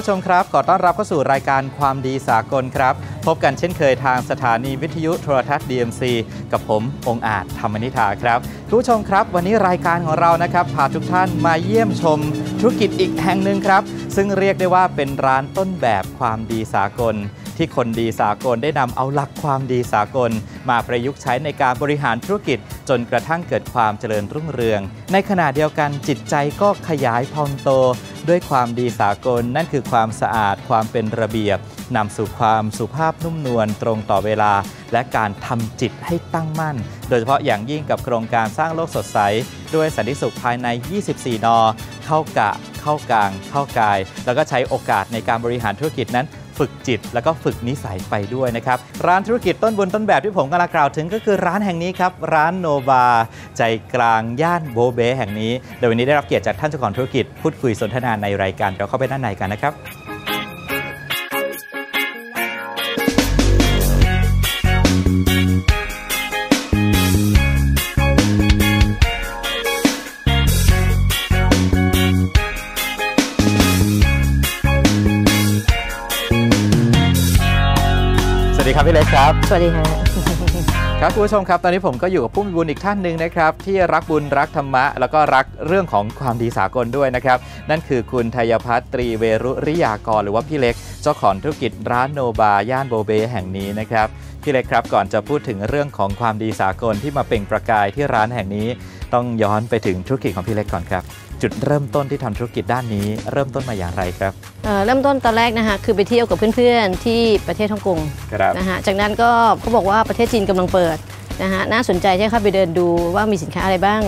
ดีครับผู้ชมครับ ขอต้อนรับเข้าสู่รายการความดีสากลครับ พบกันเช่นเคยทางสถานีวิทยุโทรทัศน์ DMC กับผมองอาจธรรมนิธาครับคุณผู้ชมครับ วันนี้รายการของเรานะครับพาทุกท่านมาเยี่ยมชมธุรกิจอีกแห่งหนึ่งครับ ซึ่งเรียกได้ว่าเป็นร้านต้นแบบความดีสากล ที่คนดีสากลได้นำเอาหลักความดีสากล มาประยุกต์ใช้ในการบริหารธุรกิจ จนกระทั่งเกิดความเจริญรุ่งเรือง ในขณะเดียวกันจิตใจก็ขยายพองโต ด้วยความดีสากล นั่นคือความสะอาดความเป็นระเบียบนำสู่ความสุภาพนุ่มนวลตรงต่อเวลา และการทำจิตให้ตั้งมั่น โดยเฉพาะอย่างยิ่งกับโครงการสร้างโลกสดใส ด้วยสันติสุขภายใน 24 น เข้ากะ เข้ากลาง เข้ากาย แล้วก็ใช้โอกาสในการบริหารธุรกิจนั้น ฝึกจิต แล้วก็ฝึกนิสัยไปด้วยนะครับ ร้านธุรกิจต้นบุญต้นแบบที่ผมกำลังกล่าวถึงก็คือร้านแห่งนี้ครับ ร้านโนบาใจกลางย่านโบเบแห่งนี้โดยวันนี้ได้รับเกียรติจากท่านเจ้าของธุรกิจพูดคุยสนทนาในรายการเราเข้าไปด้านในกันนะครับ ครับพี่เล็กครับ สวัสดีค่ะครับคุณผู้ชมครับ ตอนนี้ผมก็อยู่กับผู้มีบุญอีกท่านหนึ่งนะครับ ที่รักบุญรักธรรมะ แล้วก็รักเรื่องของความดีสากลด้วยนะครับ นั่นคือคุณธัญพัฒน์ตรีเวรุริยากรหรือว่าพี่เล็ก เจ้าของธุรกิจร้านโนบาย่านโบเบแห่งนี้นะครับพี่เล็กครับก่อนจะพูดถึงเรื่องของความดีสากลที่มาเปล่งประกายที่ร้านแห่งนี้ ต้องย้อนไปถึงธุรกิจของพี่เล็กก่อนครับ จุดเริ่มต้นที่ทำธุรกิจด้านนี้ เริ่มต้นมาอย่างไรครับเอ่อเริ่มต้นตอนแรกนะคะคือไปเที่ยวกับเพื่อนๆที่ประเทศฮ่องกงครับนะคะจากนั้นก็เขาบอกว่าประเทศจีนกำลังเปิดนะคะน่าสนใจที่จะเข้าไปเดินดูว่ามีสินค้าอะไรบ้าง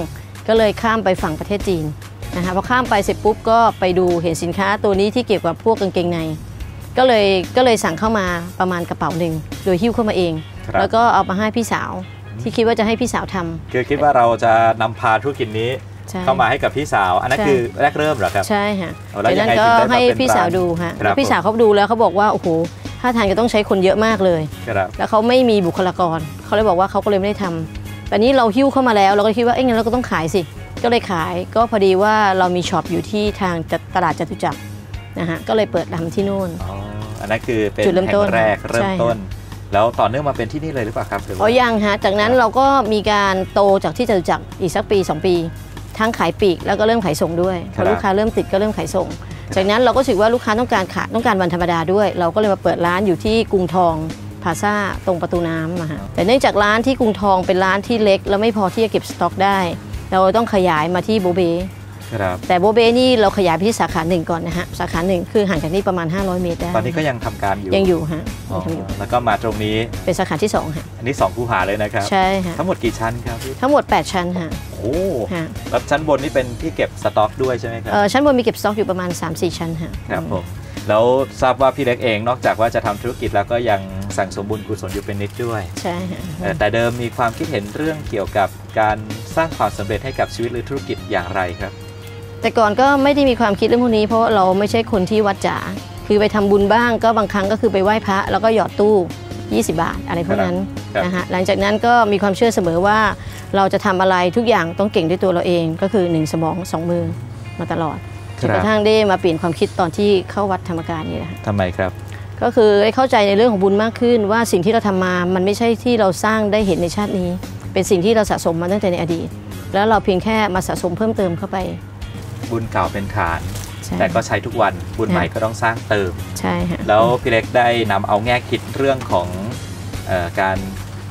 ก็เลยข้ามไปฝั่งประเทศจีนนะคะพอข้ามไปเสร็จปุ๊บก็ไปดูเห็นสินค้าตัวนี้ที่เกี่ยวกับพวกกางเกงใน ก็เลยก็เลยสั่งเข้ามาประมาณกระเป๋าหนึ่งโดยหิ้วเข้ามาเองครับแล้วก็เอามาให้พี่สาวที่คิดว่าจะให้พี่สาวทำคือคิดว่าเราจะนำพาธุรกิจนี้ ใช่เข้ามาให้กับพี่สาว อันนั้นใช่คือแรกเริ่มเหรอครับ ใช่ค่ะเอาแล้วจากนั้นยังไงก็ถึงได้มาให้เป็นพี่สาวร้านดูฮะครับแล้วพี่สาวเขาดูแล้วเขาบอกว่าโอ้โหถ้าทานก็ต้องใช้คนเยอะมากเลยครับแล้วเขาไม่มีบุคลากรเขาเลยบอกว่าเขาก็เลยไม่ได้ทำแต่นี้เราหิ้วเข้ามาแล้วเราก็คิดว่าเอ้ยงั้นเราก็ต้องขายสิ ก็เลยขายก็พอดีว่าเรามีช็อปอยู่ที่ทางตลาดจตุจักรนะฮะก็เลยเปิดทำที่นู่นอ๋ออันนั้นคือเป็นจุดเริ่มแห่ต้งนแรกเริ่มใช่ต้น แล้วต่อเนื่องมาเป็นที่นี่เลยหรือเปล่าครับหรืออ๋อว่ายังฮะจากนั้นเราก็มีการโตจากที่จตุจักรอีกสักปี 2 ปี ทั้งขายปลีกแล้วก็เริ่มขายส่งด้วยพอลูกค้าเริ่มติดก็เริ่มขายส่ง จากนั้นเราก็รู้สึกว่าลูกค้าต้องการขาต้องการวันธรรมดาด้วย เราก็เลยมาเปิดร้านอยู่ที่กรุงทองพาซาตรงประตูน้ำอะฮะแต่เนื่องจากร้านที่กรุงทองเป็นร้านที่เล็ก แล้วไม่พอที่จะเก็บสต็อกได้ เราต้องขยายมาที่โบเบ ครับแต่โบเบนี่เราขยายไปที่สาขาหนึ่งก่อนนะฮะสาขาหนึ่งคือห่างจากนี่ประมาณ 500 เมตรได้ตอนนี้ก็ยังทำการอยู่ยังอยู่ฮะอ๋อยังทำอยู่แล้วก็มาตรงนี้เป็นสาขาที่สองฮะอันนี้2คูหาเลยนะครับใช่ฮะทั้งหมดกี่ชั้นครับพี่ทั้งหมด 8 ชั้นฮะโอ้ฮะแล้วชั้นบนนี่เป็นที่เก็บสต็อกด้วยใช่ไหมครับเอ่อชั้นบนมีเก็บสต็อกอยู่ประมาณ 3-4 ชั้นฮะครับผมแล้วทราบว่าพี่เล็กเองนอกจากว่าจะทำธุรกิจแล้วก็ยังสั่งสมบุญกุศลอยู่เป็นนิดด้วยใช่ฮะเอ่อแต่เดิมมีความคิดเห็นเรื่องเกี่ยวกับการสร้างความสำเร็จให้กับชีวิตหรือธุรกิจอย่างไรครับ แต่ก่อนก็ไม่ได้มีความคิดเรื่องพวกนี้ เพราะเราไม่ใช่คนที่วัดจ๋าคือไปทำบุญบ้างก็บางครั้งก็คือไปไหว้พระ แล้วก็หยอดตู้ 20 บาทอะไรพวกนั้นครับนะฮะหลังจากนั้นก็มีความเชื่อเสมอว่า เราจะทำอะไรทุกอย่างต้องเก่งด้วยตัวเราเอง ก็คือหนึ่งสมองสองมือมาตลอดจนกระทั่งได้มาเปลี่ยนความคิดตอนที่เข้าวัดธรรมกายนี่แหละฮะทำไมครับ ก็คือได้เข้าใจในเรื่องของบุญมากขึ้น ว่าสิ่งที่เราทำมามันไม่ใช่ที่เราสร้างได้เห็นในชาตินี้ เป็นสิ่งที่เราสะสมมาตั้งแต่ในอดีต แล้วเราเพียงแค่มาสะสมเพิ่มเติมเข้าไป บุญเก่าเป็นฐานใช่แต่ก็ใช้ทุกวันบุญใหม่ก็ต้องสร้างเติมใช่ฮะแล้วพี่เล็กได้นำเอาแง่คิดเรื่องของเออการ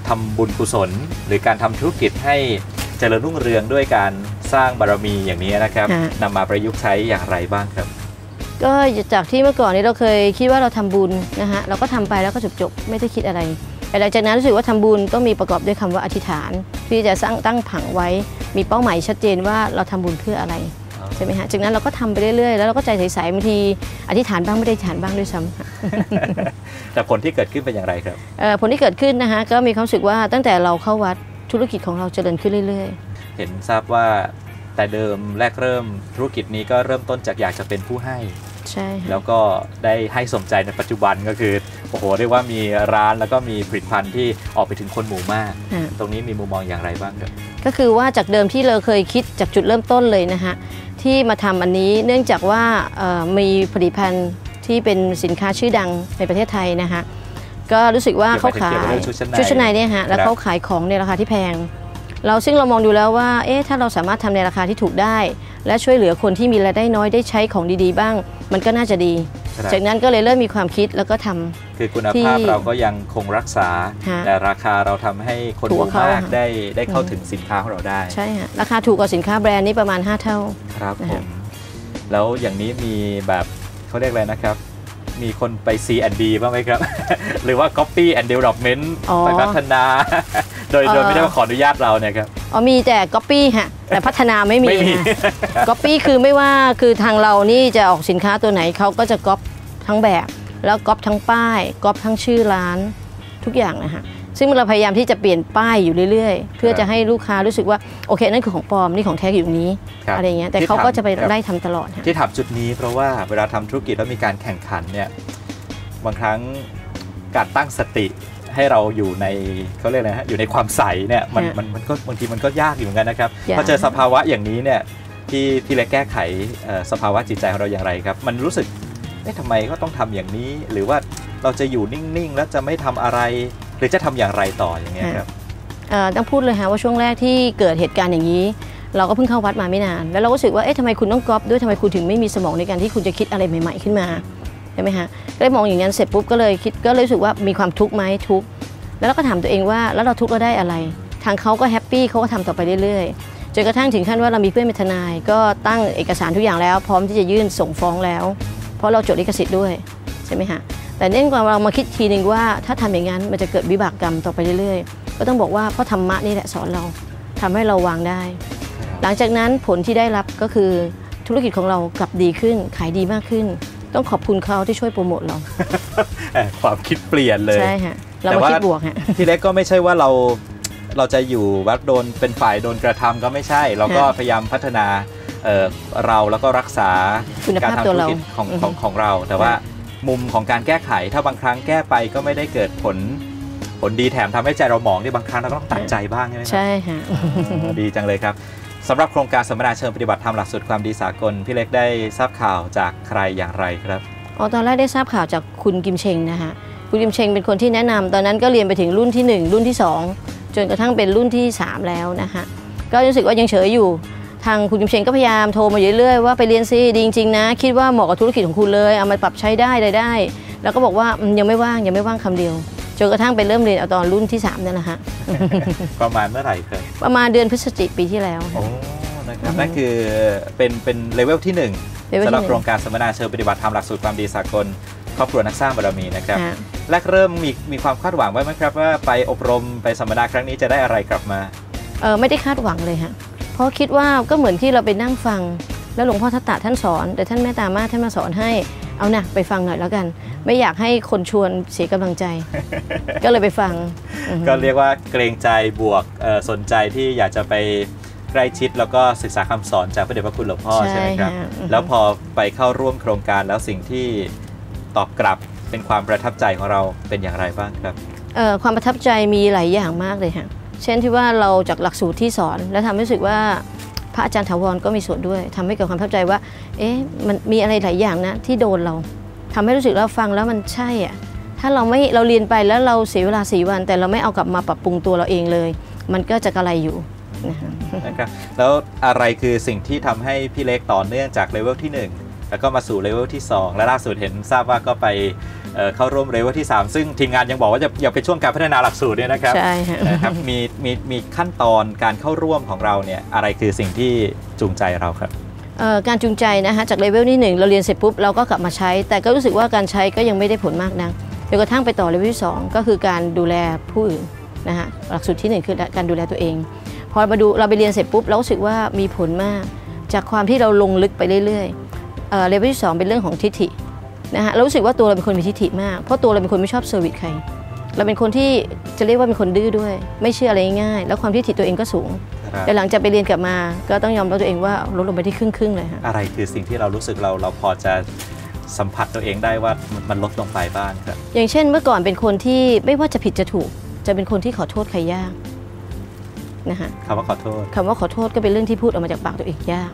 ทำบุญกุศล หรือการทำธุรกิจให้เจริญรุ่งเรืองด้วยการสร้างบารมีอย่างนี้นะครับฮะนำมาประยุกต์ใช้อย่างไรบ้างครับ ก็จากที่เมื่อก่อนนี้เราเคยคิดว่าเราทำบุญนะฮะเราก็ทำไปแล้วก็จบจบๆไม่ได้คิดอะไรแต่หลังจากนั้นรู้สึกว่าทำบุญต้องมีประกอบด้วยคำว่าอธิษฐาน ที่จะสร้างตั้งผังไว้ มีเป้าหมายชัดเจนว่าเราทำบุญเพื่ออะไรใช่ไหมฮะจากนั้นเราก็ทำไปเรื่อยๆ แล้วเราก็ใจใสๆบางทีอธิษฐานบ้างไม่ได้อธิษฐานบ้างด้วยซ้ำค่ะแต่ผลที่เกิดขึ้นเป็นอย่างไรครับเอ่อผลที่เกิดขึ้นนะฮะก็มีความรู้สึกว่าตั้งแต่เราเข้าวัดธุรกิจของเราเจริญขึ้นเรื่อยเห็นทราบว่าแต่เดิมแรกเริ่มธุรกิจนี้ก็เริ่มต้นจากอยากจะเป็นผู้ให้ๆใช่ค่ะแล้วก็ได้ให้สมใจในปัจจุบันก็คือโอ้โหเรียกว่ามีร้านแล้วก็มีผลิตภัณฑ์ที่ออกไปถึงคนหมู่มากฮะตรงนี้มีมุมมองอย่างไรบ้างครับ ก็คือว่าจากเดิมที่เราเคยคิดจากจุดเริ่มต้นเลยนะฮะที่มาทำอันนี้เนื่องจากว่าเอ่อมีผลิตภัณฑ์ที่เป็นสินค้าชื่อดังในประเทศไทยนะคะก็รู้สึกว่าเขาขายเกี่ยวกับเรื่องชุดชั้นในชุดชั้นในเนี่ยฮะแล้วครับเขาขายของในราคาที่แพง เราซึ่งเรามองดูแล้วว่าเอ๊ะถ้าเราสามารถทำในราคาที่ถูกได้ และช่วยเหลือคนที่มีรายได้น้อยได้ใช้ของดีๆ บ้าง มันก็น่าจะดีครับจากนั้นก็เลยเริ่มมีความคิดแล้วก็ทำ คือคุณที่ภาพเราก็ยังคงรักษาฮะแต่ราคาเราทำให้คนถูหกมู่กว่าเขามากอะได้ได้เข้าถึงสินค้าของเราได้ ใช่ฮะราคาถูกกว่าสินค้าแบรนด์นี่ประมาณ 5 เท่าครับนะผฮะมแล้วอย่างนี้มีแบบเขาเรียกอะไรนะครับ มีคนไป C and D บ้างไหมครับ หรือว่า Copy and Development อ๋อไปพัฒนา โดยโดยเอ่อไม่ได้มาขออนุญาตเราเนี่ยครับอ๋อมีแต่ก๊อปปี้ฮะแต่พัฒนาไม่มีไม่มีก๊อปปี้คือไม่ว่าคือทางเรานี่จะออกสินค้าตัวไหนเขาก็จะก๊อปทั้งแบบ แล้วก๊อปทั้งป้ายก๊อปทั้งชื่อร้านทุกอย่างนะฮะซึ่งเราพยายามที่จะเปลี่ยนป้ายอยู่เรื่อยๆ เพื่อจะให้ลูกค้ารู้สึกว่าโอเคนั่นคือของปลอมนี่ของแท้อยู่ตรงนี้ครับอะไรเงี้ยแต่ที่เขาก็ทำจะไปครับไล่ทำตลอดฮะที่ถามจุดนี้ เพราะว่าเวลาทำธุรกิจแล้วมีการแข่งขันเนี่ยบางครั้งการตั้งสติให้เราอยู่ในเขาเรียกอะไรฮะอยู่ในความใสเนี่ยมันฮะมันมันก็บางทีมันก็ยากอยู่เหมือนกันนะครับยากพอเจอสภาวะอย่างนี้เนี่ยพี่พี่เล็กแก้ไขเอ่อสภาวะจิตใจของเราอย่างไรครับ มันรู้สึก เอ๊ะทำไมก็ต้องทำอย่างนี้ หรือว่าเราจะอยู่นิ่งๆ แล้วจะไม่ทำอะไร หรือจะทำอย่างไรต่ออย่างเงี้ยครับเอ่อต้องพูดเลยฮะว่าช่วงแรกที่เกิดเหตุการณ์อย่างนี้ เราก็เพิ่งเข้าวัดมาไม่นาน แล้วเราก็รู้สึกว่าเอ๊ะทำไมคุณต้องก๊อปด้วยทำไมคุณถึงไม่มีสมองในการที่คุณจะคิดอะไรใหม่ ๆขึ้นมาใช่ไหมฮะก็เลยมองอย่างนั้นเสร็จปุ๊บก็เลยคิดก็เลยรู้สึกว่ามีความทุกข์ไหมทุกข์แล้วเราก็ถามตัวเองว่าแล้วเราทุกข์เราได้อะไร ทางเขาก็แฮปปี้เขาก็ทำต่อไปเรื่อยๆจนกระทั่งถึงขั้นว่าเรามีเพื่อนเป็นทนาย ก็ตั้งเอกสารทุกอย่างแล้ว พร้อมที่จะยื่นส่งฟ้องแล้ว เพราะเราจดลิขสิทธิ์ด้วยใช่ไหมฮะแต่เนื่องจากเรามาคิดทีหนึ่งว่าถ้าทำอย่างนั้นมันจะเกิดวิบากกรรมต่อไปเรื่อยๆ ก็ต้องบอกว่าเพราะธรรมะนี่แหละสอนเราทำให้เราวางได้ หลังจากนั้นผลที่ได้รับก็คือธุรกิจของเรากลับดีขึ้นขายดีมากขึ้น ต้องขอบคุณเขาที่ช่วยโปรโมทเราเอ่อความคิดเปลี่ยนเลยใช่ฮะเราแต่มาว่าคิดบวกฮะพี่เล็กก็ไม่ใช่ว่าเราเราจะอยู่วัดโดนเป็นฝ่ายโดนกระทำก็ไม่ใช่ เราก็ค่ะพยายามพัฒนา เอ่อเราแล้วก็รักษาคุณการภาพทำตัธุวรเรากิจของอือฮึของของเรา แต่ว่ามุมของการแก้ไขถ้าบางครั้งแก้ไปก็ไม่ได้เกิดผลผลดีแถมทำให้ใจเราหมองนี่บางครั้งเราก็ต้องตัดใจบ้างใช่ไหมครับใช่ฮะอ๋อดีจังเลยครับสำหรับโครงการสัมมนาเชิงปฏิบัติธรรมหลักสูตรความดีสากลพี่เล็กได้ทราบข่าวจากใครอย่างไรครับอ๋อตอนแรกได้ทราบข่าวจากคุณกิมเชงนะฮะคุณกิมเชงเป็นคนที่แนะนำตอนนั้นก็เรียนไปถึงรุ่นที่ 1 รุ่นที่ 2 จนกระทั่งเป็นรุ่นที่ 3 แล้วนะฮะก็รู้สึกว่ายังเฉยอยู่ ทางคุณกิมเชงก็พยายามโทรมาเรื่อยๆว่าไปเรียนซิดีจริงๆนะ คิดว่าเหมาะกับธุรกิจของคุณเลยเอามาปรับใช้ได้ได้ได้ แล้วก็บอกว่าอืมยังไม่ว่างยังไม่ว่างคำเดียวจนกระทั่งไปเริ่มเรียนเอาตอนรุ่นที่3นั่นแหละฮะประมาณเมื่อไหร่ครับประมาณเดือนพฤศจิกปีที่แล้วโอ้นะครับนั่นคือเป็นเป็นเลเวลที่หนึ่งเลเวลที่สำหรับหนึ่งโครงการสัมมนาเชิงปฏิบัติธรรมหลักสูตรความดีสากลครอบครัวนักสร้างบารมีนะครับฮะแรกเริ่มมีมีความคาดหวังไว้ไหมครับว่าไปอบรมไปสัมมนาครั้งนี้จะได้อะไรกลับมาเออไม่ได้คาดหวังเลยฮะ เพราะคิดว่าก็เหมือนที่เราไปนั่งฟัง แล้วหลวงพ่อทัตตะท่านสอน แต่ท่านแม่ตามากท่านมาสอนให้เอานะไปฟังหน่อยแล้วกัน ไม่อยากให้คนชวนเสียกำลังใจ ก็เลยไปฟังอือฮึก็เรียกว่าเกรงใจบวกเอ่อสนใจที่อยากจะไปใกล้ชิดแล้วก็ศึกษาคำสอนจากพระเดชพระคุณหลวงพ่อใช่ไหมครับฮะอือฮึแล้วพอไปเข้าร่วมโครงการแล้วสิ่งที่ตอบกลับเป็นความประทับใจของเราเป็นอย่างไรบ้างครับเอ่อความประทับใจมีหลายอย่างมากเลยฮะ เช่นที่ว่าเราจากหลักสูตรที่สอน แล้วทำให้รู้สึกว่าพระอาจารย์ถาวรก็มีส่วนด้วยทำให้เกิดความประทับใจว่า เอ๊ะมันมีอะไรหลายอย่างนะที่โดนเราทำให้รู้สึกเราฟังแล้วมันใช่อะถ้าเราไม่เราเรียนไปแล้วเราเสียเวลาสี่วัน แต่เราไม่เอากลับมาปรับปรุงตัวเราเองเลย มันก็จะกระไรอยู่นะครับแล้วอะไรคือสิ่งที่ทำให้พี่เล็กต่อเนื่องจากเลเวลที่ 1 แล้วก็มาสู่เลเวลที่ 2 และล่าสุดเห็นทราบว่าก็ไป เอ่อเข้าร่วมเลเวลที่ 3 ซึ่งทีมงานยังบอกว่าจะยังเป็นช่วงการพัฒนาหลักสูตรเนี่ยนะครับใช่ฮะนะครับมีมีมีขั้นตอนการเข้าร่วมของเราเนี่ยอะไรคือสิ่งที่จูงใจเราครับเอ่อการจูงใจนะคะจากเลเวลที่หนึ่งเราเรียนเสร็จปุ๊บเราก็กลับมาใช้ แต่ก็รู้สึกว่าการใช้ก็ยังไม่ได้ผลมากนักจนกระทั่งไปต่อเลเวลที่สองก็คือการดูแลผู้อื่นนะคะหลักสูตรที่หนึ่งคือการดูแลตัวเอง พอมาดูเราไปเรียนเสร็จปุ๊บเรารู้สึกว่ามีผลมาก จากความที่เราลงลึกไปเรื่อยๆเอ่อเลเวลที่สองเป็นเรื่องของทิฏฐิ นะฮะเรารู้สึกว่าตัวเราเป็นคนมีทิฏฐิมาก เพราะตัวเราเป็นคนไม่ชอบเซอร์วิสใคร เราเป็นคนที่จะเรียกว่าเป็นคนดื้อด้วย ไม่เชื่ออะไรง่ายๆแล้วความทิฏฐิตัวเองก็สูง แต่หลังจากไปเรียนกลับมา ก็ต้องยอมรับตัวเองว่าลดลงไปที่ครึ่งครึ่งๆเลยฮะอะไรคือสิ่งที่เรารู้สึกเราเราพอจะสัมผัสตัวเองได้ว่ามันมันลดลงไปบ้างครับ อย่างเช่นเมื่อก่อนเป็นคนที่ไม่ว่าจะผิดจะถูก จะเป็นคนที่ขอโทษใครยากนะฮะคำว่าขอโทษคำว่าขอโทษก็เป็นเรื่องที่พูดออกมาจากปากตัวเองยาก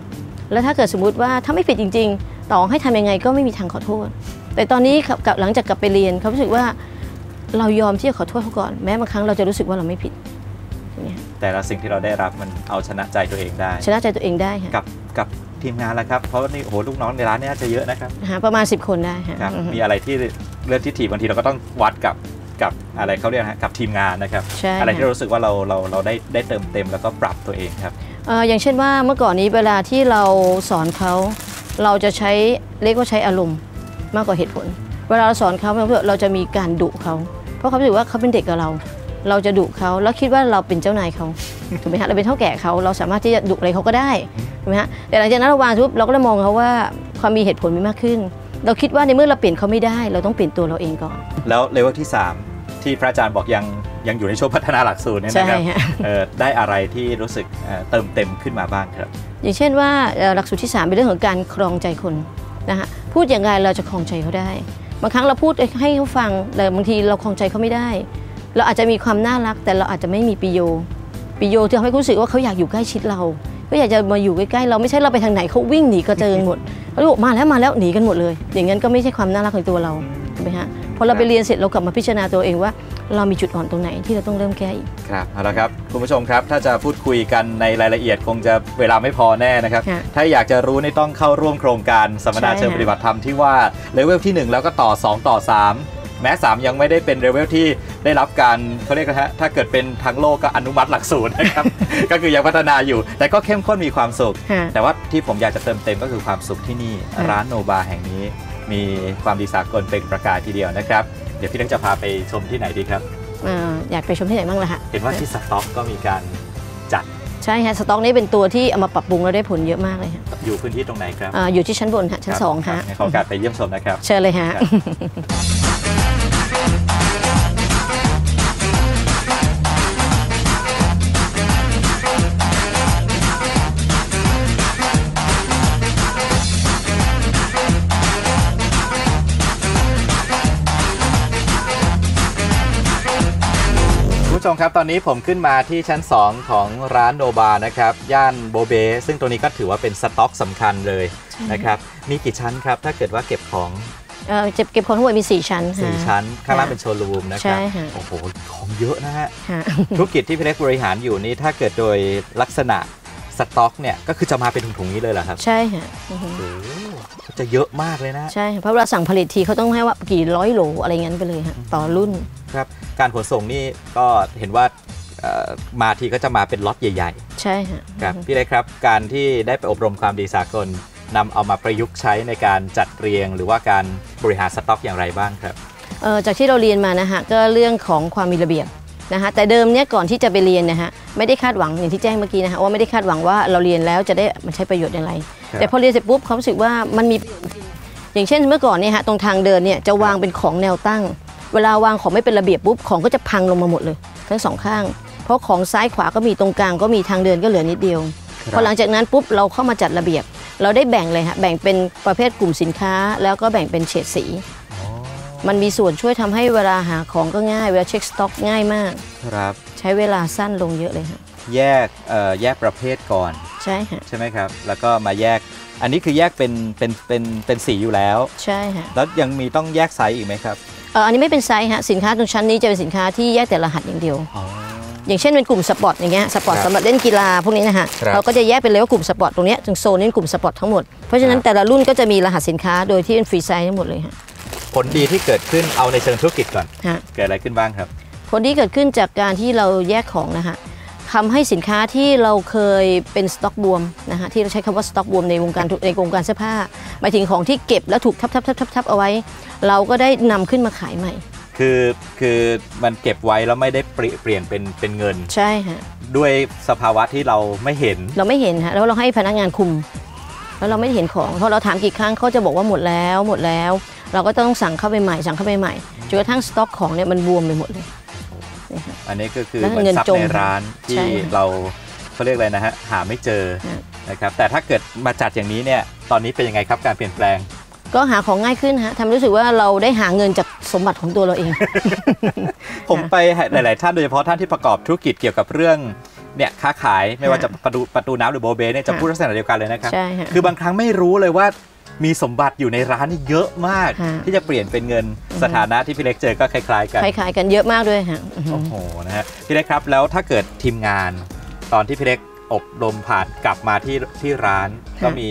แล้วถ้าเกิดสมมติว่าถ้าไม่ผิดจริง ๆ ต่อให้ทำยังไงก็ไม่มีทางขอโทษ แต่ตอนนี้ครับกับหลังจากกลับไปเรียนเขารู้สึกว่าเรายอมที่จะขอโทษเขาก่อน แม้บางครั้งเราจะรู้สึกว่าเราไม่ผิดอย่างเงี้ยแต่ละสิ่งที่เราได้รับมันเอาชนะใจตัวเองได้ ชนะใจตัวเองได้ค่ะกับกับทีมงานละครับเพราะว่านี่โอ้โหลูกน้องในร้านเนี่ยน่าจะเยอะนะครับหาประมาณ 10 คนได้ค่ะครับอือฮึมีอะไรที่เรื่องที่ถีบบางทีเราก็ต้องวัดกับกับอะไรเขาเรียกนะฮะกับทีมงานนะครับใช่อะไรที่ค่ะเรารู้สึกว่าเราเราเราได้ได้เติมเต็มแล้วก็ปรับตัวเองครับเอ่ออย่างเช่นว่าเมื่อก่อนนี้เวลาที่เราสอนเขา เราจะใช้เรียกว่าใช้อารมณ์มากกว่าเหตุผล เวลาเราสอนเขาเราจะมีการดุเขา เพราะเขารู้สึกว่าเขาเป็นเด็กกับเรา เราจะดุเขาแล้วคิดว่าเราเป็นเจ้านายเขาถูกไหมฮะเราเป็นเท่าแก่เขาเราสามารถที่จะดุอะไรเขาก็ได้ถูกไหมฮะแต่หลังจากนั้นเราวางทุบเราก็เลยมองเขาว่าความมีเหตุผลมีมากขึ้น เราคิดว่าในเมื่อเราเปลี่ยนเขาไม่ได้ เราต้องเปลี่ยนตัวเราเองก่อน แล้วเลเวลที่ 3 ที่พระอาจารย์บอกยังยังอยู่ในช่วงพัฒนาหลักสูตรเนี่ยใช่นะครับฮะเอ่อได้อะไรที่รู้สึกเอ่อเติมเต็มขึ้นมาบ้างครับ อย่างเช่นว่าหลักสูตรที่ 3 เป็นเรื่องของการครองใจคนนะฮะพูดอย่างไรเราจะครองใจเขาได้ บางครั้งเราพูดให้เขาฟังแต่บางทีเราครองใจเขาไม่ได้ เราอาจจะมีความน่ารักแต่เราอาจจะไม่มีปิโยปิโยที่ทำให้รู้สึกว่าเขาอยากอยู่ใกล้ชิดเราก็อยากจะมาอยู่ใกล้ๆเราไม่ใช่เราไปทางไหนเขาวิ่งหนีกระเจิงหมดเขาบอกมาแล้วมาแล้วหนีกันหมดเลย อย่างนั้นก็ไม่ใช่ความน่ารักของตัวเราถูกไหมฮะพอเราไปเรียนเสร็จเรากลับมาพิจารณาตัวเองว่า เรามีจุดอ่อนตรงไหนที่เราต้องเริ่มแก้อีก ครับเอาละครับคุณผู้ชมครับ ถ้าจะพูดคุยกันในรายละเอียดคงจะเวลาไม่พอแน่นะครับ ค่ะถ้าอยากจะรู้นี่ต้องเข้าร่วมโครงการสัมมนาใช่เชิงค่ะ ปฏิบัติธรรมที่ว่าเลเวลที่1แล้วก็ต่อ 2 ต่อ 3 แม้ 3 ยังไม่ได้เป็นเลเวลที่ได้รับการเขาเรียกนะฮะถ้าเกิดเป็นทั้งโลกก็อนุมัติหลักสูตรนะครับ ก็คือยังพัฒนาอยู่ แต่ก็เข้มข้นมีความสุขฮะแต่ว่าที่ผมอยากจะเติมเต็มก็คือความสุขที่นี่ ค่ะ ร้านโนบาแห่งนี้ มีความดีสากลเป็นประกายทีเดียวนะครับ เดี๋ยวพี่เล็กจะพาไปชมที่ไหนดีครับเอ่ออยากไปชมที่ไหนบ้างล่ะฮะเห็นว่าที่สต็อกก็มีการจัดใช่ฮะสต็อกนี้เป็นตัวที่เอามาปรับปรุงแล้วได้ผลเยอะมากเลยฮะอยู่พื้นที่ตรงไหนครับอ่าอยู่ที่ชั้นบนฮะชั้นสองครัฮะบงั้นขอโอกาสไปเยี่ยมชมนะครับ เชิญเลยฮะ ครับ ชมครับ ตอนนี้ผมขึ้นมาที่ชั้น 2 ของร้านโนบานะครับ ย่านโบเบ ซึ่งตรงนี้ก็ถือว่าเป็นสต็อกสำคัญเลยนะครับ มีกี่ชั้นครับ ถ้าเกิดว่าเก็บของเอ่อเก็บเก็บของทั้งหมดมี 4 ชั้นฮะ4ชั้น ข้างล่างเป็นโชว์รูมนะคใช่รับ ค่ะ โอ้โห ของเยอะนะฮะฮะธุรกิจที่พี่เล็กบริหารอยู่นี่ถ้าเกิดโดยลักษณะสต็อกเนี่ย ก็คือจะมาเป็นถุงๆนี้เลยเหรอครับใช่ฮะอือฮึโอ้โห จะเยอะมากเลยนะ ใช่ เพราะเวลาสั่งผลิตทีเขาต้องให้ว่ากี่ร้อยโหลอะไรเงี้ยไปเลยฮะต่อรุ่นครับการขนส่งนี่ก็เห็นว่าเอ่อมาทีก็จะมาเป็นล็อตใหญ่ใช่ฮะๆครับพี่เล็กครับ การที่ได้ไปอบรมความดีสากลนำเอามาประยุกต์ใช้ในการจัดเรียง หรือว่าการบริหารสต็อกอย่างไรบ้างครับเอ่อจากที่เราเรียนมานะฮะก็เรื่องของความมีระเบียบ นะฮะแต่เดิมเนี้ยก่อนที่จะไปเรียนนะฮะไม่ได้คาดหวังอย่างที่แจ้งเมื่อกี้นะฮะว่าไม่ได้คาดหวังว่าเราเรียนแล้วจะได้มันใช้ประโยชน์อย่างไรครับแต่พอเรียนเสร็จปุ๊บเขารู้สึกว่ามันมีประโยชน์จริงอย่างเช่นเมื่อก่อนเนี่ยฮะตรงทางเดินเนี่ยจะวางเป็นของแนวตั้ง เวลาวางของไม่เป็นระเบียบปุ๊บของก็จะพังลงมาหมดเลย ทั้งสองข้าง เพราะของซ้ายขวาก็มีตรงกลางก็มีทางเดินก็เหลือนิดเดียวพอหลังจากนั้นปุ๊บเราเข้ามาจัดระเบียบ เราได้แบ่งเลยฮะแบ่งเป็นประเภทกลุ่มสินค้า แล้วก็แบ่งเป็นเฉดสีอ๋อ มันมีส่วนช่วยทำให้เวลาหาของก็ง่าย เวลาเช็คสต็อกง่ายมาก ครับ ใช้เวลาสั้นลงเยอะเลยฮะแยกเอ่อแยกประเภทก่อนใช่ฮะใช่ไหมครับ แล้วก็มาแยกอันนี้คือแยกเป็นเป็นเป็นเป็นสีอยู่แล้ว ใช่ฮะแล้วยังมีต้องแยกไซส์อีกไหมครับเอออันนี้ไม่เป็นไซส์ฮะสินค้าตรงชั้นนี้จะเป็นสินค้าที่แยกแต่รหัสอย่างเดียวอ๋ออย่างเช่นเป็นกลุ่มสปอร์ตอย่างเงี้ยสปอร์ตครับสำหรับเล่นกีฬาพวกนี้นะฮะครับเราก็จะแยกเป็นเลยว่ากลุ่มสปอร์ตตรงเนี้ยถึงโซนนี้เป็นกลุ่มสปอร์ตทั้งหมดเพราะฉะนั้นครับแต่ละรุ่นก็จะมีรหัสสินค้าโดยที่เป็นฟรีไซส์ทั้งหมดเลยฮะผ ลดีที่เกิดขึ้นเอาในเชิงธุรกิจก่อน ฮะ เกิดอะไรขึ้นบ้างครับ ผลที่เกิดขึ้นจากการที่เราแยกของนะฮะทำให้สินค้าที่เราเคยเป็นสต็อกบวมนะฮะที่เราใช้คำว่าสต็อกบวมในวงการในวงการเสื้อผ้าหมายถึงของที่เก็บแล้วถูกทับทับทับทับทับเอาไว้ เราก็ได้นำขึ้นมาขายใหม่ คือคือมันเก็บไว้แล้วไม่ได้เปลี่ยนเปลี่ยนเป็นเป็นเงิน ใช่ฮะด้วยสภาวะที่เราไม่เห็น เราไม่เห็นฮะแล้วเราให้พนักงานคุม แล้วเราไม่เห็นของเพราะเราถามกี่ครั้งเขาจะบอกว่าหมดแล้วหมดแล้ว เราก็ต้องสั่งเข้าไปใหม่สั่งเข้าไปใหม่จนกระทั่งสต็อกของเนี่ยมันบวมไปหมดเลยนี่ฮะอันนี้ก็คือแล้วเหมือนเงินทรัพจย์มในร้านใช่ที่ค่ะเราเขาเรียกอะไรนะฮะหาไม่เจอฮะนะครับแต่ถ้าเกิดมาจัดอย่างนี้เนี่ยตอนนี้เป็นยังไงครับการเปลี่ยนแปลง ก็หาของง่ายขึ้นฮะทำให้รู้สึกว่าเราได้หาเงินจากสมบัติของตัวเราเอง ผมไปหลาย ๆ ท่านโดยเฉพาะท่านที่ประกอบธุรกิจเกี่ยวกับเรื่องเนี่ยค้าขายไม่ว่าจะประตูประตูน้ำหรือโบเบเนี่ยจะค่ะพูดลักษณะเดียวกันเลยนะครับใช่ฮะคือบางครั้งไม่รู้เลยว่า มีสมบัติอยู่ในร้านนี่เยอะมาก ฮะ ที่จะเปลี่ยนเป็นเงินสถานะที่พี่เล็กเจอก็คล้ายๆกัน คล้ายๆกันเยอะมากด้วยฮะอือฮึโอ้โห นะฮะ พี่เล็กครับ แล้วถ้าเกิดทีมงาน ตอนที่พี่เล็กอบรมผ่านกลับมาที่ที่ร้านก็มี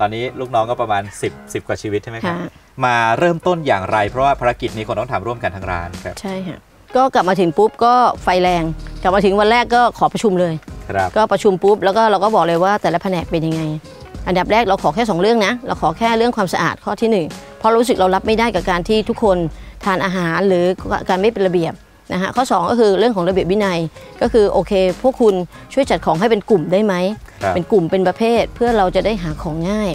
ตอนนี้ลูกน้องก็ประมาณ 10 10 กว่าชีวิตใช่ไหมครับ ค่ะ มาเริ่มต้นอย่างไร เพราะว่าภารกิจนี้คนต้องทำร่วมกันทั้งร้านครับ ใช่ฮะก็กลับมาถึงปุ๊บก็ไฟแรง กลับมาถึงวันแรกก็ขอประชุมเลย ครับ ก็ประชุมปุ๊บแล้วก็เราก็บอกเลยว่าแต่ละแผนกเป็นยังไง อันดับแรกเราขอแค่ 2 เรื่องนะ เราขอแค่เรื่องความสะอาดข้อที่ 1 เพราะเรารู้สึกเรารับไม่ได้กับการที่ทุกคนทานอาหารหรือการไม่เป็นระเบียบนะฮะข้อ 2 ก็คือเรื่องของระเบียบวินัยก็คือโอเค พวกคุณช่วยจัดของให้เป็นกลุ่มได้ไหมครับเป็นกลุ่มเป็นประเภทเพื่อเราจะได้หาของง่าย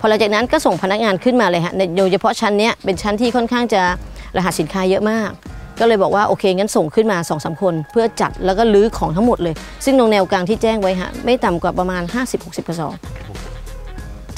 พอหลังจากนั้นก็ส่งพนักงานขึ้นมาเลยฮะในโดยเฉพาะชั้นเนี้ยเป็นชั้นที่ค่อนข้างจะรหัสสินค้าเยอะมาก ก็เลยบอกว่าโอเคงั้นส่งขึ้นมา2อสคน เพื่อจัดแล้วก็ลื้อของทั้งหมดเลย ซึ่งตรงแนวกลางที่แจ้งไว้ฮะไม่ต่ำกว่าประมาณ 50-60กระสอบ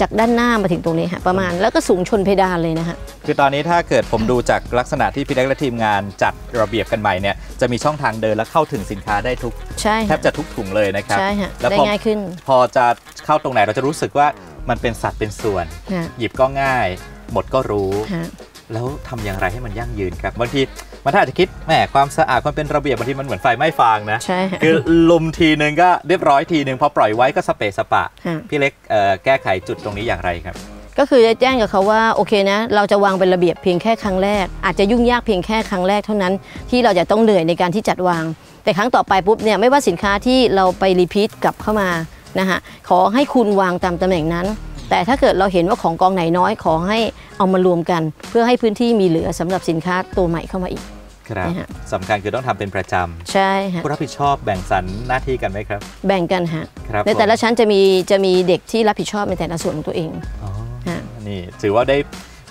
จากด้านหน้ามาถึงตรงนี้ฮะประมาณแล้วก็สูงชนเพดานเลยนะฮะคือตอนนี้ถ้าเกิดผมดูจากลักษณะที่พี่เล็กและทีมงานจัดระเบียบกันใหม่เนี่ยจะมีช่องทางเดินและเข้าถึงสินค้าได้ทุกใช่แทฮะบจะทุกถุงเลยนะครับใช่ฮะแล้วได้พอง่ายขึ้น พอจะเข้าตรงไหนเราจะรู้สึกว่ามันเป็นสัตว์เป็นส่วนฮะหยิบก็ง่าย หมดก็รู้ฮะแล้วทำอย่างไรให้มันยั่งยืนครับบางที มันถ้าอาจจะคิดแหมความสะอาดความเป็นระเบียบบางทีมันเหมือนไฟไหม้ฟางนะ ใช่ฮะคือลุมทีนึงก็เรียบร้อยทีนึงพอปล่อยไว้ก็สเปะสปะฮะพี่เล็กเอ่อแก้ไขจุดตรงนี้อย่างไรครับ ก็คือจะแจ้งกับเขาว่าโอเคนะ เราจะวางเป็นระเบียบเพียงแค่ครั้งแรก อาจจะยุ่งยากเพียงแค่ครั้งแรกเท่านั้น ที่เราจะต้องเหนื่อยในการที่จัดวาง แต่ครั้งต่อไปปุ๊บเนี่ยไม่ว่าสินค้าที่เราไปรีพีทกลับเข้ามานะฮะขอให้คุณวางตามตำแหน่งนั้น แต่ถ้าเกิดเราเห็นว่าของกองไหนน้อยขอให้เอามารวมกัน เพื่อให้พื้นที่มีเหลือสำหรับสินค้าตัวใหม่เข้ามาอีกครับนะฮะสำคัญคือต้องทำเป็นประจำใช่ฮะผู้รับผิดชอบแบ่งสรรหน้าที่กันไหมครับ แบ่งกันฮะครับในแต่ละผมชั้นจะมีจะมีเด็กที่รับผิดชอบในแต่ละส่วนของตัวเองอ๋อฮะนี่ถือว่าได้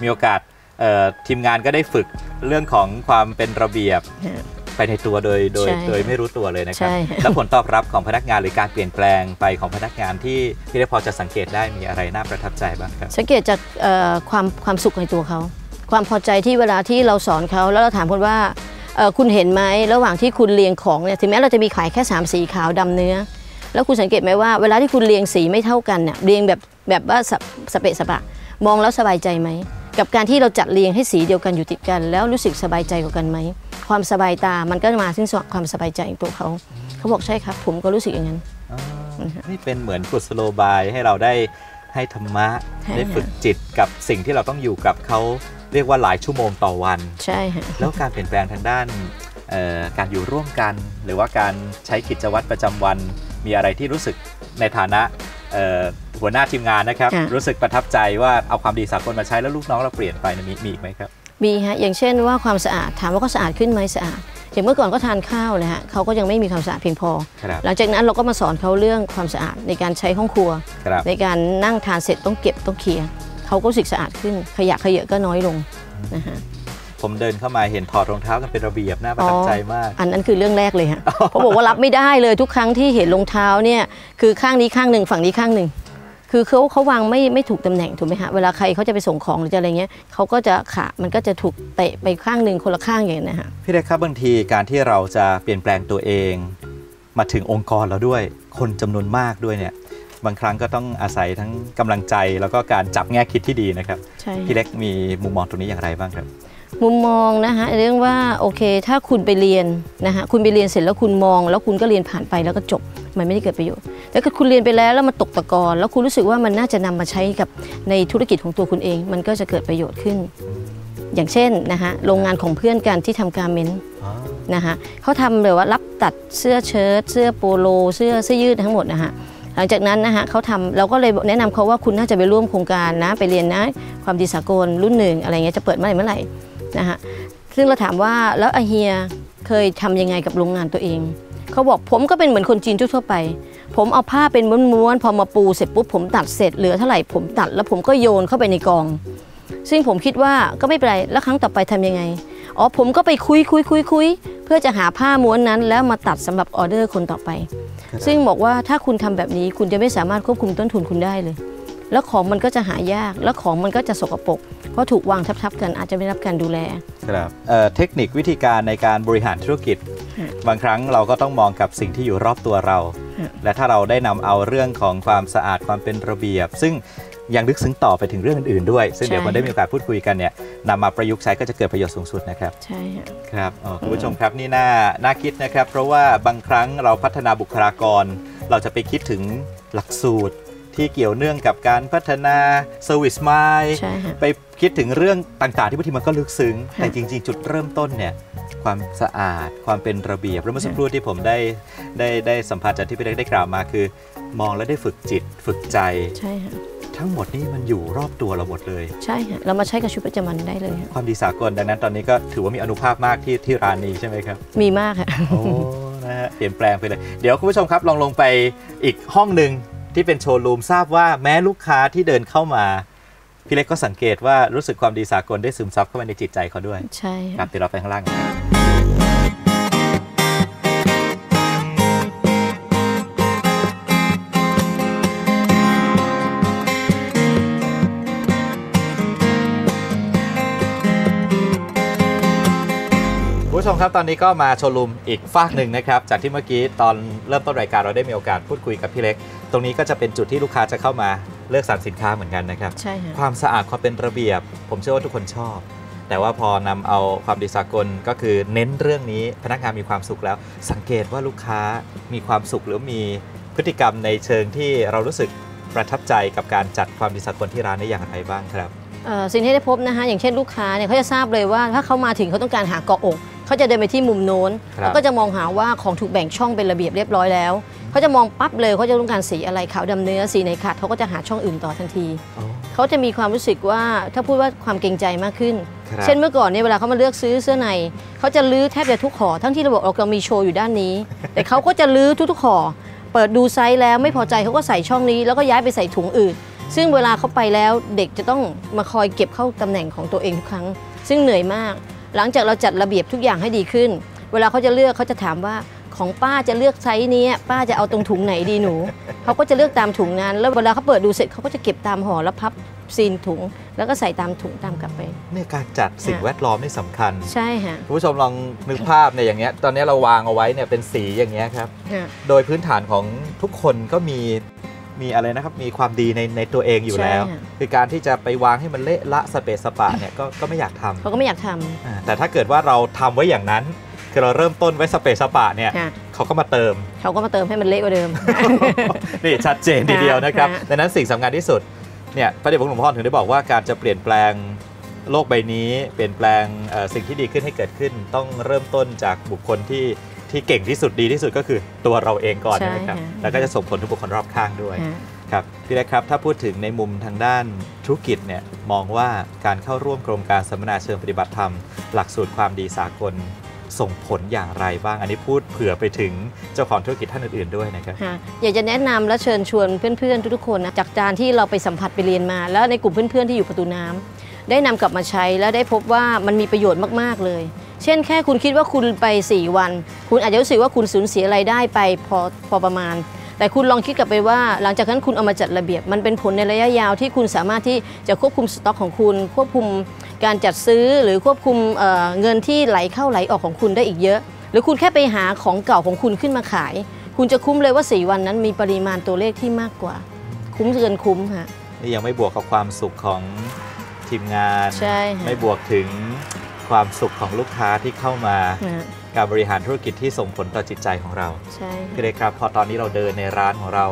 มีโอกาสเอ่อทีมงานก็ได้ฝึกเรื่องของความเป็นระเบียบฮะ ไปในตัวโดยโดยใช่โดยไม่รู้ตัวเลยนะครับใช่แล้วผลตอบรับของพนักงานหรือการเปลี่ยนแปลงไปของพนักงานที่พี่ได้พอจะสังเกตได้มีอะไรน่าประทับใจบ้างครับ สังเกตจากเอ่อความความสุขในตัวเขา ความพอใจที่เวลาที่เราสอนเขาแล้วเราถามคนว่าเอ่อคุณเห็นไหมระหว่างที่คุณเรียงของเนี่ยถึงแม้เราจะมีขายแค่3สีขาวดำเนื้อ แล้วคุณสังเกตไหมว่าเวลาที่คุณเรียงสีไม่เท่ากันเนี่ยเรียงแบบแบบว่าสะสเปะสปะ มองแล้วสบายใจไหม กับการที่เราจัดเรียงให้สีเดียวกันอยู่ติดกัน แล้วรู้สึกสบายใจกว่ากันไหมความสบายตามันก็มาซึ่งความสบายใจของตัวเขา เขาบอกใช่ครับ ผมก็รู้สึกอย่างนั้นอ๋อนี่เป็นเหมือนกุศโลบายให้เราได้ให้ธรรมะใช่ได้ฝึกจิตกับสิ่งที่เราต้องอยู่กับเขาเรียกว่าหลายชั่วโมงต่อวัน ใช่ฮะแล้วการเปลี่ยนแปลงทางด้านเอ่อการอยู่ร่วมกัน หรือว่าการใช้กิจวัตรประจำวันมีอะไรที่รู้สึกในฐานะเอ่อ หัวหน้าทีมงานนะครับค่ะรู้สึกประทับใจว่าเอาความดีสากลมาใช้แล้วลูกน้องเราเปลี่ยนไปเนี่ยมีมีอีกไหมครับมีฮะอย่างเช่นว่าความสะอาดถามว่าก็สะอาดขึ้นไหมสะอาดอย่างเมื่อก่อนก็ทานข้าวเลยฮะเขาก็ยังไม่มีความสะอาดเพียงพอครับหลังจากนั้นเราก็มาสอนเขาเรื่องความสะอาดในการใช้ห้องครัวครับในการนั่งทานเสร็จต้องเก็บต้องเคลียร์เขาก็รู้สึกสะอาดขึ้น ขยะขยะก็น้อยลงนะฮะผมเดินเข้ามาเห็นถอดรองเท้ากันเป็นระเบียบน่าประทับใจมาก อันนั้นคือเรื่องแรกเลยฮะเขาบอกว่ารับไม่ได้เลยทุกครั้งที่เห็นรองเท้าเนี่ยคือข้างนี้ข้างหนึ่งฝั่งนี้ข้างหนึ่ง คือเขาเขาวางไม่ไม่ถูกตำแหน่งถูกไหมฮะเวลาใครเขาจะไปส่งของหรือจะอะไรเงี้ยเขาก็จะขามันก็จะถูกเตะไปข้างหนึ่งคนละข้างอย่างนี้ยนะฮะพี่เล็กครับบางทีการที่เราจะเปลี่ยนแปลงตัวเอง มาถึงองค์กรเราด้วย คนจำนวนมากด้วยเนี่ยบางครั้งก็ต้องอาศัยทั้งกำลังใจแล้วก็การจับแง่คิดที่ดีนะครับใช่พี่เล็กมีมุมมองตรงนี้อย่างไรบ้างครับมุมมองนะคะเรื่องว่าโอเคถ้าคุณไปเรียนนะคะคุณไปเรียนเสร็จแล้วคุณมอง แล้วคุณก็เรียนผ่านไปแล้วก็จบมันไม่ได้เกิดประโยชน์ แล้วก็คุณเรียนไปแล้วแล้วมันตกตะกอนแล้วคุณรู้สึกว่ามันน่าจะนำมาใช้กับในธุรกิจของตัวคุณเอง มันก็จะเกิดประโยชน์ขึ้น อย่างเช่นนะคะโรงงานของเพื่อนกันที่ทำการเมนต์นะคะเขาทำแบบว่ารับตัดเสื้อเชิ้ตเสื้อโปโล เสื้อเสื้อยืดทั้งหมดนะคะหลังจากนั้นนะคะเขาทำเราก็เลยแนะนำเขาว่าคุณน่าจะไปร่วมโครงการนะไปเรียนนะความดีสากลรุ่นหนึ่งอะไรเงี้ยจะเปิดเมื่อไหร่เมื่อไหร่นะคะซึ่งเราถามว่าแล้วอาเฮียเคยทำยังไงกับโรงงานตัวเอง เขาบอกผมก็เป็นเหมือนคนจีนทั่วๆไป ผมเอาผ้าเป็นม้วนๆพอมาปูเสร็จปุ๊บผมตัดเสร็จเหลือเท่าไหร่ผมตัด แล้วผมก็โยนเข้าไปในกอง ซึ่งผมคิดว่าก็ไม่เป็นไรแล้วครั้งต่อไปทำยังไงอ๋อผมก็ไปคุยคุยคุยคุยเพื่อจะหาผ้าม้วนนั้น แล้วมาตัดสำหรับออเดอร์คนต่อไป ซึ่งบอกว่าถ้าคุณทำแบบนี้คุณจะไม่สามารถควบคุมต้นทุนคุณได้เลย แล้วของมันก็จะหายาก แล้วของมันก็จะสกปรกเพราะถูกวางทับๆกันอาจจะไม่ได้รับการดูแลครับเอ่อเทคนิควิธีการในการบริหารธุรกิจฮะบางครั้งเราก็ต้องมองกับสิ่งที่อยู่รอบตัวเราฮะ และถ้าเราได้นำเอาเรื่องของความสะอาดความเป็นระเบียบ ซึ่งยังลึกซึ้งต่อไปถึงเรื่องอื่นๆด้วย ซึ่งใช่เดี๋ยวมันได้มีโอกาสพูดคุยกันเนี่ยนำมาประยุกต์ใช้ก็จะเกิดประโยชน์สูงสุดนะครับ ใช่ค่ะครับอ๋อคุณผู้ชมครับนี่น่าน่าคิดนะครับ เพราะว่าบางครั้งเราพัฒนาบุคลากร เราจะไปคิดถึงหลักสูตรที่เกี่ยวเนื่องกับการพัฒนา Service Mind ใช่ค่ะไป คิดถึงเรื่องต่างๆ ที่บางทีมันก็ลึกซึ้งค่ะแต่จริง ๆ จุดเริ่มต้นเนี่ยความสะอาดความเป็นระเบียบแล้วเมื่อสักครู่ที่ผมได้ได้ได้สัมภาษณ์จากที่พี่เล็กได้กล่าวมาคือ มองแล้วได้ฝึกจิตฝึกใจใช่ค่ะทั้งหมดนี่มันอยู่รอบตัวเราหมดเลย ใช่ค่ะเรามาใช้กับชีวิตประจำวันได้เลยค่ะความดีสากลดังนั้นตอนนี้ก็ถือว่ามีอนุภาพมากที่ที่ร้านนี้ใช่ไหมครับ มีมากค่ะโอ้นะฮะเปลี่ยนแปลงไปเลย เดี๋ยวคุณผู้ชมครับลองลงไปอีกห้องหนึ่งที่เป็นโชว์รูมทราบว่าแม้ลูกค้าที่เดินเข้ามา พี่เล็กก็สังเกตว่ารู้สึกความดีสากลได้ซึมซับเข้ามาในจิตใจเขาด้วย ใช่ครัค่ะบเดี๋ยวเราไปข้างล่างกันคุณผู้ชมครับตอนนี้ก็มาโชว์รูมอีกฝากหนึ่งนะครับ จากที่เมื่อกี้ตอนเริ่มต้นรายการเราได้มีโอกาสพูดคุยกับพี่เล็ก ตรงนี้ก็จะเป็นจุดที่ลูกค้าจะเข้ามา เลือกสรรสินค้าเหมือนกันนะครับ ใช่ค่ะความสะอาดความเป็นระเบียบ ผมเชื่อว่าทุกคนชอบ แต่ว่าพอนำเอาความดีสากลก็คือเน้นเรื่องนี้พนักงานมีความสุขแล้ว สังเกตว่าลูกค้ามีความสุขหรือมีพฤติกรรมในเชิงที่เรารู้สึกประทับใจกับการจัดความดีสากลที่ร้านได้อย่างไรบ้างครับเอ่อสิ่งที่ได้พบนะคะอย่างเช่นลูกค้าเนี่ยเขาจะทราบเลยว่าถ้าเขามาถึงเขาต้องการหาเกาะอกเขาจะเดินไปที่มุมโน้นครับแล้วก็จะมองหาว่าของถูกแบ่งช่องเป็นระเบียบเรียบร้อยแล้ว เขาจะมองปั๊บเลยเขาจะต้องการสีอะไรขาวดำเนื้อสีไหนขาดเขาก็จะหาช่องอื่นต่อทันทีเขาจะมีความรู้สึกว่าถ้าพูดว่าความเกรงใจมากขึ้นครับเช่นเมื่อก่อนเนี่ยเวลาเขามาเลือกซื้อเสื้อในเขาจะลื้อแทบจะทุกห่อทั้งที่เราบอกเรามีโชว์อยู่ด้านนี้ แต่เขาก็จะลื้อทุกๆห่อเปิดดูไซส์แล้วไม่พอใจเขาก็ใส่ช่องนี้ แล้วก็ย้ายไปใส่ถุงอื่น ซึ่งเวลาเขาไปแล้วเด็กจะต้องมาคอยเก็บเข้าตำแหน่งของตัวเองทุกครั้ง ซึ่งเหนื่อยมาก หลังจากเราจัดระเบียบทุกอย่างให้ดีขึ้น เวลาเขาจะเลือกเขาจะถามว่า ของป้าจะเลือกไซส์นี้ป้าจะเอาตรงถุงไหนดีหนู เขาก็จะเลือกตามถุงนั้น แล้วเวลาเขาเปิดดูเสร็จเขาก็จะเก็บตามห่อแล้วพับซีนถุง แล้วก็ใส่ตามถุงตามกลับไปเนี่ยการจัดสิ่งค่ะแวดล้อมนี่สำคัญ ใช่ค่ะคุณผู้ชมลองนึกภาพเนี่ยอย่างเงี้ยตอนนี้เราวางเอาไว้เนี่ยเป็นสีอย่างเงี้ยครับค่ะโดยพื้นฐานของทุกคนก็มีมีอะไรนะครับมีความดีในในตัวเองอยู่แล้วใช่ค่ะคือการที่จะไปวางให้มันเละละสเปซสปะเนี่ยก็ก็ไม่อยากทำเขาก็ไม่อยากทำอ่าแต่ถ้าเกิดว่าเราทำไว้อย่างนั้น คือเราเริ่มต้นไว้สเปซสปะเนี่ยค่ะ เขาก็มาเติม เขาก็มาเติมให้มันเละกว่าเดิม นี่ชัดเจนทีเดียวนะครับค่ะ ดังนั้นสิ่งสำคัญที่สุดเนี่ยพระเดชพระคุณหลวงพ่อถึงได้บอกว่าการจะเปลี่ยนแปลงโลกใบนี้ เปลี่ยนแปลงเอ่อสิ่งที่ดีขึ้นให้เกิดขึ้น ต้องเริ่มต้นจากบุคคลที่ที่เก่งที่สุดดีที่สุดก็คือตัวเราเองก่อนใช่ใช่ไหมครับค่ะ แล้วก็จะส่งผลทุกบุคคลรอบข้างด้วยค่ะ ครับพี่เล็กครับถ้าพูดถึงในมุมทางด้านธุรกิจเนี่ยมองว่าการเข้าร่วมโครงการสัมมนาเชิงปฏิบัติธรรม หลักสูตรความดีสากล ส่งผลอย่างไรบ้าง อันนี้พูดเผื่อไปถึงเจ้าของธุรกิจท่านอื่นๆด้วยนะครับอยากจะแนะนำและเชิญชวนเพื่อนๆ ทุกๆคนนะจากการที่เราไปสัมผัสไปเรียนมา แล้วในกลุ่มเพื่อนๆที่อยู่ประตูน้ำได้นำกลับมาใช้แล้วได้พบว่ามันมีประโยชน์มากๆเลย เช่นแค่คุณคิดว่าคุณไป 4 วัน คุณอาจจะรู้สึกว่าคุณสูญเสียรายได้ไปพอพอประมาณแต่คุณลองคิดกลับไปว่า หลังจากนั้นคุณเอามาจัดระเบียบ มันเป็นผลในระยะยาวที่คุณสามารถที่จะควบคุมสต็อกของคุณ ควบคุม การจัดซื้อหรือควบคุมเอ่อเงินที่ไหลเข้าไหลออกของคุณได้อีกเยอะ หรือคุณแค่ไปหาของเก่าของคุณขึ้นมาขาย คุณจะคุ้มเลยว่า 4 วันนั้นมีปริมาณตัวเลขที่มากกว่า คุ้มเกินคุ้มค่ะนี่ยังไม่บวกกับความสุขของทีมงานใช่ค่ะไม่บวกถึงความสุขของลูกค้าที่เข้ามานะการบริหารธุรกิจที่ส่งผลต่อจิตใจของเราใช่พี่เล็กครับพอตอนนี้เราเดินในร้านของเรา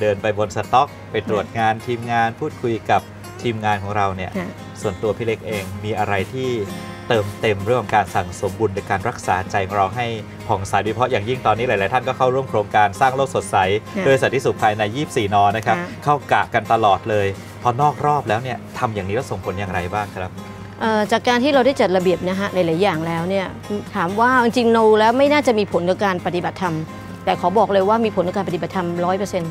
เดินไปบนสต็อก ไปตรวจงานทีมงานพูดคุยกับ ทีมงานของเราเนี่ยค่ะส่วนตัวพี่เล็กเองมีอะไรที่เติมเต็มเรื่องของการสั่งสมบุญในการรักษาใจของเราให้ผ่องใสโดยเฉพาะอย่างยิ่งตอนนี้หลาย ๆ ท่านก็เข้าร่วมโครงการสร้างโลกสดใสค่ะโดยสันติสุขภายใน 24 นอนะครับค่ะเข้ากะกันตลอดเลย พอนอกรอบแล้วเนี่ยทำอย่างนี้แล้วส่งผลอย่างไรบ้างครับเอ่อจากการที่เราได้จัดระเบียบนะฮะหลาย ๆ อย่างแล้วเนี่ยถามว่าจริงๆ no แล้วไม่น่าจะมีผลในการปฏิบัติธรรม แต่ขอบอกเลยว่ามีผลในการปฏิบัติธรรมร้อยเปอร์เซ็นต์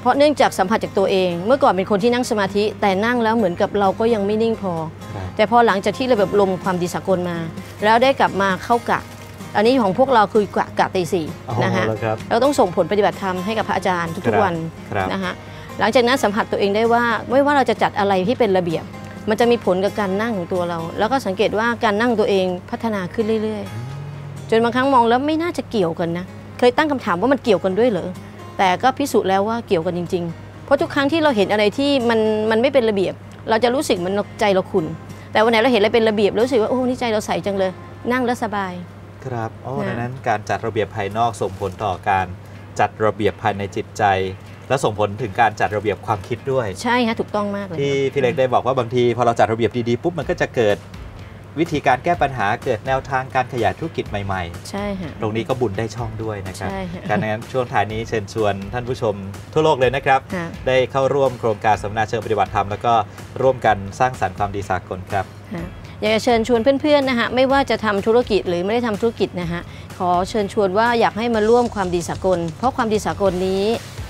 เพราะเนื่องจากสัมผัสจากตัวเอง เมื่อก่อนเป็นคนที่นั่งสมาธิ แต่นั่งแล้วเหมือนกับเราก็ยังไม่นิ่งพอ แต่พอหลังจากที่เราแบบลมความดีสากลมา แล้วได้กลับมาเข้ากะ อันนี้ของพวกเราคือกะกะตีสี่อ๋อนะฮะแล้วครับเราต้องส่งผลปฏิบัติธรรมให้กับพระอาจารย์ครัทุกบๆวันครับนะคะหลังจากนั้นสัมผัสตัวเองได้ว่าไม่ว่าเราจะจัดอะไรที่เป็นระเบียบ มันจะมีผลกับการนั่งของตัวเรา แล้วก็สังเกตว่าการนั่งตัวเองพัฒนาขึ้นเรื่อย ๆ จนบางครั้งมองแล้วไม่น่าจะเกี่ยวกันนะ เคยตั้งคำถามว่ามันเกี่ยวกันด้วยเหรอ แต่ก็พิสูจน์แล้วว่าเกี่ยวกันจริง ๆ เพราะทุกครั้งที่เราเห็นอะไรที่มันมันไม่เป็นระเบียบ เราจะรู้สึกมันใจเราขุ่นแต่วันไหนเราเห็นอะไรเป็นระเบียบรู้สึกว่าโอ้นี่ใจเราใสจังเลย นั่งแล้วสบาย ครับโอ้นะดังนั้นการจัดระเบียบภายนอกส่งผลต่อการจัดระเบียบภายในจิตใจ และส่งผลถึงการจัดระเบียบความคิดด้วย ใช่ฮะถูกต้องมากเลยที่พี่เล็กได้บอกว่าบางทีพอเราจัดระเบียบดีๆปุ๊บมันก็จะเกิด วิธีการแก้ปัญหาเกิดแนวทางการขยายธุรกิจใหม่ใช่ฮะๆตรงนี้ก็บุญได้ช่องด้วยนะครับใช่ค่ะการนั้นช่วงท้ายนี้เชิญชวนท่านผู้ชมทั่วโลกเลยนะครับฮะได้เข้าร่วมโครงการสัมมนาเชิงปฏิบัติธรรม แล้วก็ร่วมกันสร้างสรรค์ความดีสากลครับฮะอยากจะเชิญชวนเพื่อนๆนะฮะไม่ว่าจะทำธุรกิจหรือไม่ได้ทำธุรกิจนะฮะขอเชิญชวนว่าอยากให้มาร่วมความดีสากล เพราะความดีสากลนี้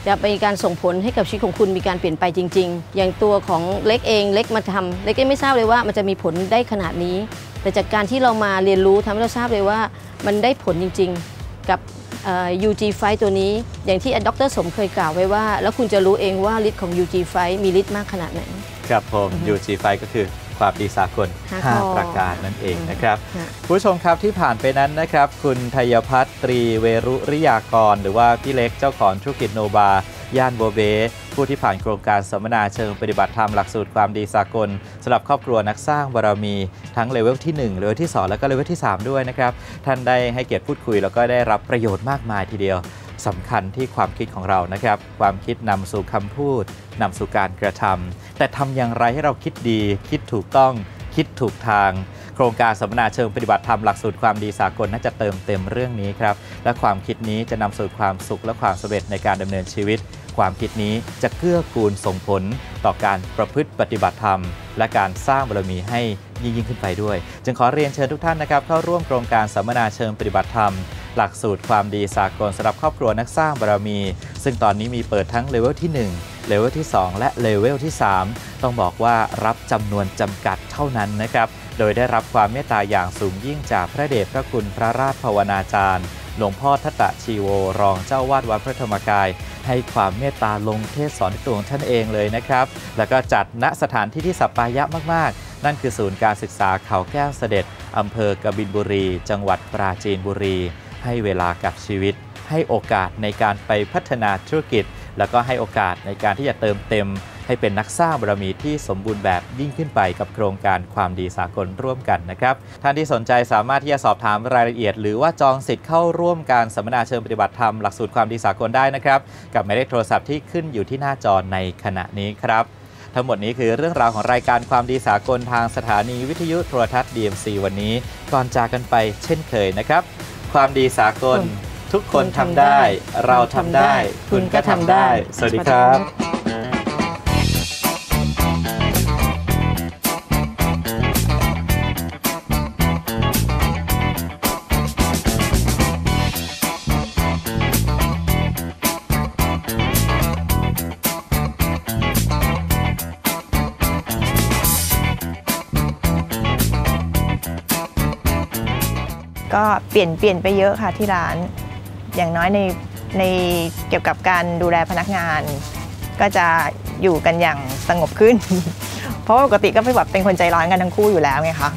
จะเป็นการส่งผลให้กับชีวิตของคุณมีการเปลี่ยนไปจริง ๆ อย่างตัวของเล็กเองเล็กมาทำเล็กเองไม่ทราบเลยว่ามันจะมีผลได้ขนาดนี้ แต่จากการที่เรามาเรียนรู้ทำให้เราทราบเลยว่ามันได้ผลจริง ๆ กับเอ่อ UG f i ตัวนี้ อย่างที่ดรสมเคยกล่าวไว้ว่า แล้วคุณจะรู้เองว่าฤทธิ์ของ UG f i มีฤทธิ์มากขนาดไหน ครับผม UG5 ก็คือ ความดีสากลห้าข้อ5ประการนั่นเองนะครับฮะคุณผู้ชมครับที่ผ่านไปนั้นนะครับ คุณธัญพัฒน์ตรีเวรุริยากร หรือว่าพี่เล็กเจ้าของธุรกิจโนบาย่านโบเบผู้ที่ผ่านโครงการสัมมนาเชิงปฏิบัติธรรมหลักสูตรความดีสากลสำหรับครอบครัวนักสร้างบารมี ทั้งเลเวลที่ 1 เลเวลที่ 2 แล้วก็เลเวลที่ 3 ด้วยนะครับ ท่านได้ให้เกียรติพูดคุยแล้วก็ได้รับประโยชน์มากมายทีเดียว สำคัญที่ความคิดของเรานะครับ ความคิดนำสู่คำพูดนำสู่การกระทำแต่ทำอย่างไรให้เราคิดดี คิดถูกต้อง คิดถูกทาง โครงการสัมมนาเชิงปฏิบัติธรรมหลักสูตรความดีสากลน่าจะเติมเต็มเรื่องนี้ครับ และความคิดนี้จะนำสู่ความสุขและความสำเร็จในการดำเนินชีวิต ความคิดนี้จะเกื้อกูลส่งผลต่อการประพฤติปฏิบัติธรรม และการสร้างบารมีให้ ยิ่งยิ่งขึ้นไปด้วย จึงขอเรียนเชิญทุกท่านนะครับเข้าร่วมโครงการสัมมนาเชิงปฏิบัติธรรม หลักสูตรความดีสากลสำหรับครอบครัวนักสร้างบารมี ซึ่งตอนนี้มีเปิดทั้งเลเวลที่ 1เลเวลที่ 2 และเลเวลที่ 3 ต้องบอกว่ารับจำนวนจำกัดเท่านั้นนะครับ โดยได้รับความเมตตาอย่างสูงยิ่งจากพระเดชพระคุณพระราชภาวนาจารย์ หลวงพ่อทัตตะชีโว รองเจ้าวาดวัดพระธรรมกาย ให้ความเมตตาลงเทศสอนตัวของท่านเองเลยนะครับ แล้วก็จัดณสถานที่ที่สัปปายะมากๆ นั่นคือศูนย์การศึกษาเขาแก้วเสด็จอำเภอกบินบุรี จังหวัดปราจีนบุรี ให้เวลากับชีวิต ให้โอกาสในการไปพัฒนาธุรกิจ แล้วก็ให้โอกาสในการที่จะเติมเต็ม ให้เป็นนักสร้างบารมีที่สมบูรณ์แบบยิ่งขึ้นไปกับโครงการความดีสากลร่วมกันนะครับ ท่านที่สนใจสามารถที่จะสอบถามรายละเอียด หรือว่าจองสิทธิ์เข้าร่วมการสัมมนาเชิงปฏิบัติธรรมหลักสูตรความดีสากลได้นะครับ กับหมายเลขโทรศัพท์ที่ขึ้นอยู่ที่หน้าจอในขณะนี้ครับ ทั้งหมดนี้คือเรื่องราวของรายการความดีสากลทางสถานีวิทยุโทรทัศน์ DMC วันนี้ก่อนจากกันไปเช่นเคยนะครับ ความดีสากลทุกคนทำได้ เราทำได้ คุณก็ทำได้ สวัสดีครับ ก็เปลี่ยนเปลี่ยนไปเยอะค่ะที่ร้าน อย่างน้อยในในเกี่ยวกับการดูแลพนักงาน ก็จะอยู่กันอย่างสงบขึ้น เพราะว่าปกติก็เป็นแบบเป็นคนใจร้อนกันทั้งคู่อยู่แล้วไงคะ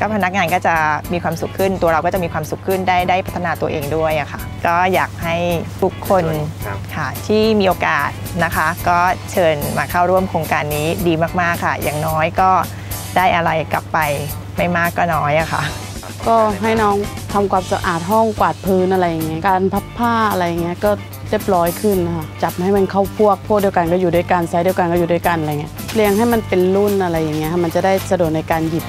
ก็พนักงานก็จะมีความสุขขึ้น ตัวเราก็จะมีความสุขขึ้นได้ได้พัฒนาตัวเองด้วยอะค่ะ ก็อยากให้ทุกคนครับค่ะที่มีโอกาสนะคะ ก็เชิญมาเข้าร่วมโครงการนี้ดีมากๆค่ะ อย่างน้อยก็ได้อะไรกลับไปไม่มากก็น้อยอะค่ะ ก็ให้น้องทำความสะอาดห้องกวาดพื้นอะไรอย่างเงี้ยการพับผ้าอะไรอย่างเงี้ยก็เรียบร้อยขึ้นค่ะจับให้มันเข้าพวกพวกเดียวกันก็อยู่ด้วยกันไซส์เดียวกันก็อยู่ด้วยกันอะไรเงี้ยเรียงให้มันเป็นรุ่นอะไรอย่างเงี้ยมันจะได้สะดวกในการหยิบ